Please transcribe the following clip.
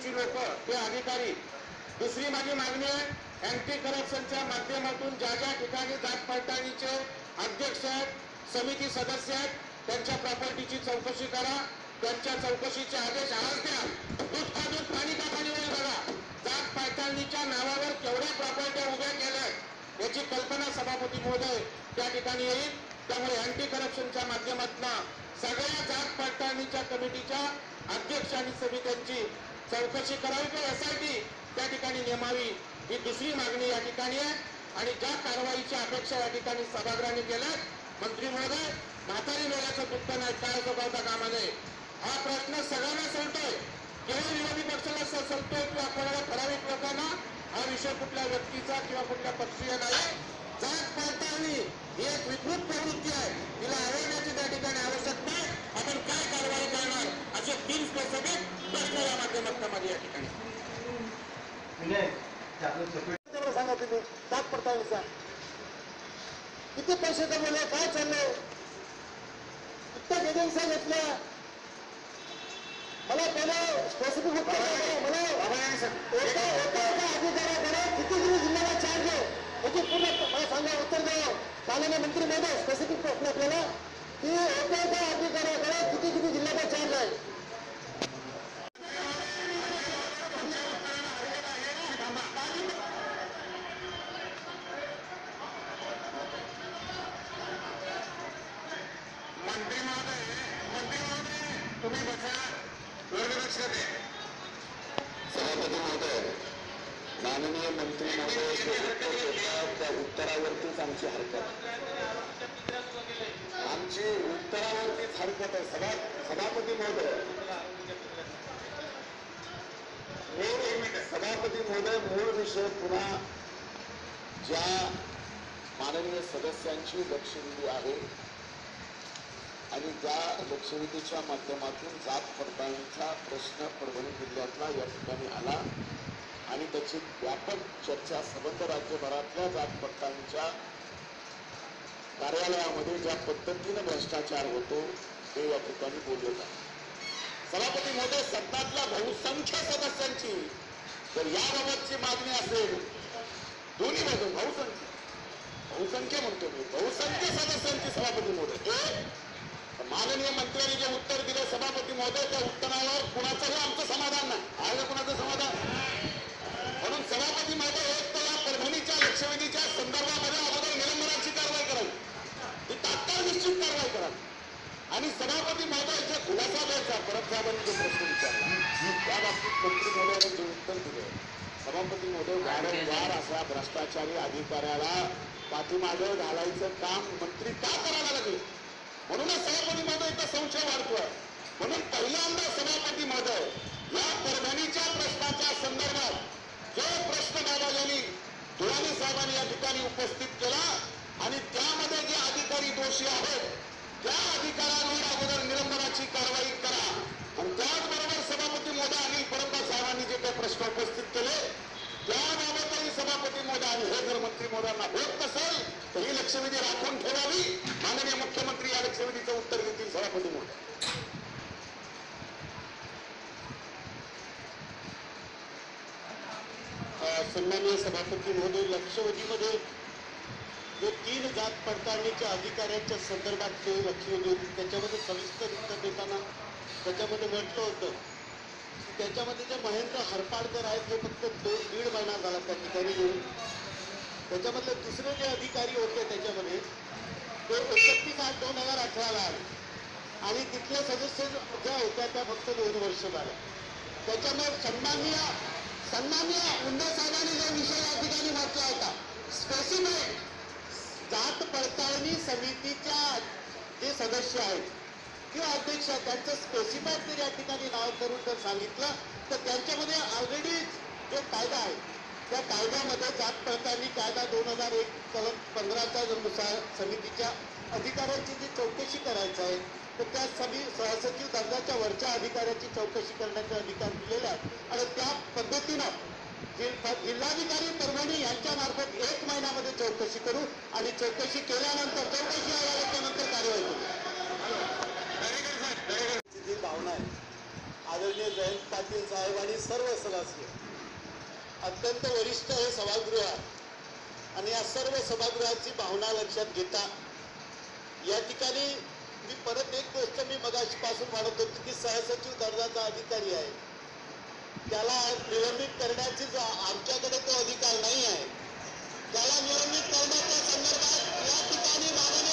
कमिटीची लोक ते अधिकारी. दुसरी माझी मागणी आहे अँटी करप्शनच्या माध्यमातून ज्या ज्या ठिकाणी जात पडताळणीचे अध्यक्ष आहेत समिती सदस्य आहेत त्यांच्या प्रॉपर्टीची चौकशी करा. त्यांच्या चौकशीचे आदेश आज द्या. दूध का दूध पाणी का पाणी नाही बघा. जात पडताळणीच्या नावावर केवढ्या प्रॉपर्ट्या उभ्या केल्या आहेत याची कल्पना सभापती महोदय त्या ठिकाणी येईल. त्यामुळे अँटी करप्शनच्या माध्यमातून सगळ्या जात पडताळणीच्या कमिटीच्या अध्यक्ष आणि समित्यांची चौकशी करावी किंवा एसआयटी त्या ठिकाणी नेमावी ही दुसरी मागणी या ठिकाणी आहे. आणि ज्या कारवाईची अपेक्षा या ठिकाणी सभागृहाने केल्या मंत्री महोदय म्हातारी वेळाचं दुःख नाही काय जोगावता कामा नये हा प्रश्न सगळ्यांना सोडतोय केवळ विरोधी पक्षाला स- सलतोय किंवा कोणाला ठराविक लोकांना? हा विषय कुठल्या व्यक्तीचा किंवा कुठल्या पक्षीय नाही. जात पडताळणी ही एक विकृत प्रवृत्ती आहे. तिला पडताळणीचा किती पैसे कमवले काय चाललंय? कित्येक एजन्सी घेतल्या मला पहिलं स्पेसिफिक उत्तर. मला एका एका एका अधिकाऱ्याकडे किती किती जिल्ह्याला चार्ज आहे? याची पूर्ण मला सांगा उत्तर द्या. माननीय मंत्री महोदय मंत्री महोदय मंत्री महोदय तुम्ही बसा वर्ग लक्ष दे सभापती महोदय माननीय मंत्री महोदय त्या उत्तरावरतीच आमची हरकत आमची उत्तरावरतीच हरकत आहे सभा सभापती महोदय मूळ सभापती महोदय मूळ विषय पुन्हा ज्या माननीय सदस्यांची लक्ष दिली आहे आणि त्या लक्षवेधीच्या माध्यमातून जात पडताळणीचा प्रश्न परभणी जिल्ह्यातला या ठिकाणी आला. आणि त्याची व्यापक चर्चा सबंध राज्यभरातल्या जात पडताळणीच्या कार्यालयामध्ये ज्या पद्धतीनं भ्रष्टाचार होतो ते या ठिकाणी बोलले जाते. सभापती महोदय सत्तातल्या बहुसंख्य सदस्यांची जर याबाबतची मागणी असेल दोन्ही बाजू बहुसंख्य. बहुसंख्य म्हणतो मी. बहुसंख्य सदस्यांची सभापती महोदय. एक माननीय मंत्र्यांनी जे उत्तर दिलं सभापती महोदय त्या उत्तरावर कुणाचंही आमचं समाधान नाही. आहे कुणाचं समाधान? म्हणून सभापती महोदय एक तर या परभणीच्या लक्षवेधीच्या संदर्भामध्ये अगोदर निलंबनाची कारवाई करावी. ही तात्काळ निश्चित कारवाई करावी. आणि सभापती महोदय जे खुलासा द्यायचा परत साहेबांनी जो प्रश्न विचारला त्या बाबतीत मंत्री महोदयाने जे उत्तर दिलं सभापती महोदय वारंवार असा भ्रष्टाचारी अधिकाऱ्याला पाठीमागं घालायचं काम मंत्री का करायला लागले? म्हणूनच सभापती महोदय इथं संशय वाढतोय. म्हणून पहिल्यांदा सभापती महोदय या परभणीच्या प्रश्नाच्या संदर्भात जो प्रश्न बाबाजांनी धुळानी साहेबांनी या ठिकाणी उपस्थित केला आणि त्यामध्ये जे अधिकारी दोषी आहेत त्या अधिकाऱ्यांवर अगोदर निलंबनाची कारवाई करा आणि त्याचबरोबर सभापती महोदय अनिल परब साहेबांनी जे काही प्रश्न उपस्थित केले त्याबाबतही सभापती महोदय आणि हे जर मंत्री महोदयांना होत नसेल तर ही लक्षवेधी राखून ठेवावी माननीय मुख्यमंत्री या लक्षवेधीचं उत्तर देतील सभापती महोदय अ, सन्माननीय सभापती महोदय लक्षवेधीमध्ये जे तीन जात पडताळणीच्या अधिकाऱ्यांच्या संदर्भात जे लक्षवेधी होती त्याच्यामध्ये सविस्तर उत्तर देताना त्याच्यामध्ये म्हटलं होतं की त्याच्यामध्ये जे महेंद्र हरपाडकर आहेत हे फक्त दोन दीड महिना झाला त्या ठिकाणी येऊन. त्याच्यामधले दुसरे जे अधिकारी होते त्याच्यामध्ये ते एकतीस आठ दोन हजार अठराला आले. आणि तिथल्या सदस्य ज्या होत्या त्या फक्त दोन वर्ष झाल्या. त्याच्यामुळे सन्माननीय सन्माननीय उंडे साहेबांनी जो विषय या ठिकाणी म्हटला होता स्पेसिफिक जात पडताळणी समितीच्या जे सदस्य आहेत किंवा अध्यक्ष आहेत त्यांचं स्पेसिफाईड जर या ठिकाणी नाव करून जर सांगितलं तर त्यांच्यामध्ये ऑलरेडी जो कायदा आहे त्या कायद्यामध्ये जात पडताळणी कायदा दोन हजार एक कलम पंधराच्या नुसार समितीच्या अधिकाऱ्यांची जी चौकशी करायचं आहे तर त्या समी सहसचिव दर्जाच्या वरच्या अधिकाऱ्याची चौकशी करण्याचे अधिकार दिलेला आहेत आणि त्या पद्धतीनं जिल्हाधिकारी परभणी यांच्या मार्फत एक महिन्यामध्ये चौकशी करू आणि चौकशी केल्यानंतर चौकशी अहवाल आल्यानंतर कारवाई करू जी भावना आहे आदरणीय जयंत पाटील पाटील साहेब आणि सर्व सदस्य अत्यंत वरिष्ठ हे सभागृह आहे. आणि या सर्व सभागृहाची भावना लक्षात घेता या ठिकाणी मी परत एक गोष्ट मी मगाशीपासून म्हणत होतो की सहसचिव दर्जाचा अधिकारी आहे. त्याला निलंबित करण्याची जो आमच्याकडे तो अधिकार नाही आहे. त्याला निलंबित करण्याच्या संदर्भात या ठिकाणी मागणी